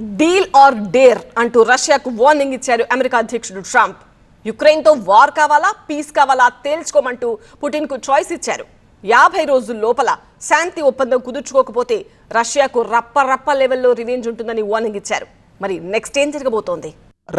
Deal or dare అంటూ రష్యాకు warning ఇచ్చారు అమెరికా అధ్యక్షుడు ట్రంప్. యుక్రెయిన్తో వార్ కావాలా పీస్ కావాలా తేల్చుకోమంటూ పుటిన్కు చాయిస్ ఇచ్చారు. యాభై రోజుల లోపల శాంతి ఒప్పందం కుదుర్చుకోకపోతే రష్యాకు రప్ప రప్ప లెవెల్లో రివెంజ్ ఉంటుందని వార్నింగ్ ఇచ్చారు. మరి నెక్స్ట్ ఏం జరగబోతోంది?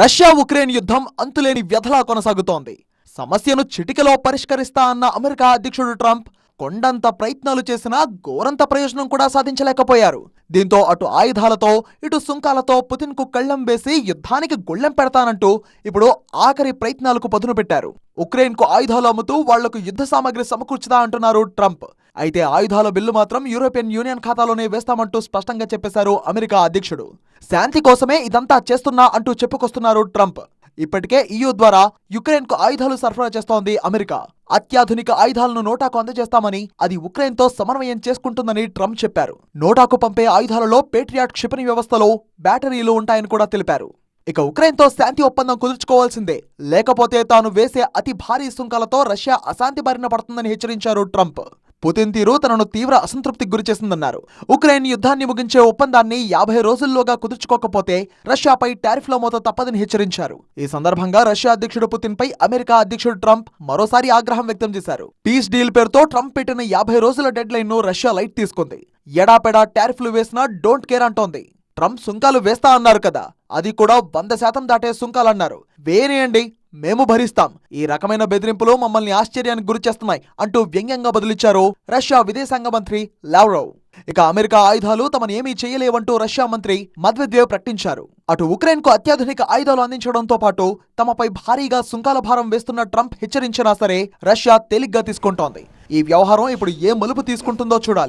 రష్యా ఉక్రెయిన్ యుద్ధం అంతులేని వ్యధలా కొనసాగుతోంది. సమస్యను చిటికలో పరిష్కరిస్తా అన్న అమెరికా అధ్యక్షుడు ట్రంప్ కొండంత ప్రయత్నాలు చేసినా ఘోరంత ప్రయోజనం కూడా సాధించలేకపోయారు. దీంతో అటు ఆయుధాలతో ఇటు సుంకాలతో పుతిన్కు కు వేసి యుద్ధానికి గుళ్ళెం పెడతానంటూ ఇప్పుడు ఆఖరి ప్రయత్నాలకు పదును పెట్టారు. ఉక్రెయిన్కు ఆయుధాలు అమ్ముతూ వాళ్ళకు యుద్ధ సామాగ్రి సమకూర్చుదా అంటున్నారు ట్రంప్. అయితే ఆయుధాల బిల్లు మాత్రం యూరోపియన్ యూనియన్ ఖాతాలోనే వేస్తామంటూ స్పష్టంగా చెప్పేశారు అమెరికా అధ్యక్షుడు. శాంతి కోసమే ఇదంతా చేస్తున్నా అంటూ చెప్పుకొస్తున్నారు ట్రంప్. ఇప్పటికే ఈయూ ద్వారా యుక్రెయిన్కు ఆయుధాలు సరఫరా చేస్తోంది అమెరికా. అత్యాధునిక ఆయుధాలను నోటాకు అందజేస్తామని అది ఉక్రెయిన్తో సమన్వయం చేసుకుంటుందని ట్రంప్ చెప్పారు. నోటాకు పంపే ఆయుధాలలో పేట్రియాట్ క్షిపణి వ్యవస్థలో బ్యాటరీలు ఉంటాయని కూడా తెలిపారు. ఇక ఉక్రెయిన్తో శాంతి ఒప్పందం కుదుర్చుకోవాల్సిందే. లేకపోతే తాను వేసే అతి భారీ సుంకాలతో రష్యా అశాంతి బారిన పడుతుందని హెచ్చరించారు ట్రంప్. పుతిన్ తీరు తనను తీవ్ర అసంతృప్తికి గురిచేసిందన్నారు ఉక్రెయిన్ యుద్ధాన్ని ముగించే ఒప్పందాన్ని యాభై రోజుల్లోగా కుదుర్చుకోకపోతే రష్యాపై టారిఫ్ల మోత తప్పదని హెచ్చరించారు. ఈ సందర్భంగా రష్యా అధ్యక్షుడు పుతిన్ పై అమెరికా అధ్యక్షుడు ట్రంప్ మరోసారి ఆగ్రహం వ్యక్తం చేశారు. పీస్ డీల్ పేరుతో ట్రంప్ పెట్టిన యాభై రోజుల డెడ్ లైన్ను రష్యా లైట్ తీసుకుంది. ఎడాపెడా టారిఫ్లు వేసినా డోంట్ కేర్ అంటోంది. ట్రంప్ సుంకాలు వేస్తా అన్నారు కదా అది కూడా వంద శాతం దాటే సుంకాలన్నారు. వేరేయండి మేము భరిస్తాం. ఈ రకమైన బెదిరింపులు మమ్మల్ని ఆశ్చర్యానికి గురి చేస్తున్నాయి అంటూ వ్యంగ్యంగా బదిలిచ్చారు రష్యా విదేశాంగ మంత్రి లావ్రోవ్ ఇక అమెరికా ఆయుధాలు తమను ఏమీ చేయలేవంటూ రష్యా మంత్రి మద్వెద్వేవ్ ప్రకటించారు. అటు ఉక్రెయిన్కు అత్యాధునిక ఆయుధాలు అందించడంతో పాటు తమపై భారీగా సుంకాల భారం వేస్తున్న ట్రంప్ హెచ్చరించినా సరే రష్యా తేలిగ్గా తీసుకుంటోంది. ఈ వ్యవహారం ఇప్పుడు ఏ మలుపు తీసుకుంటుందో చూడాలి.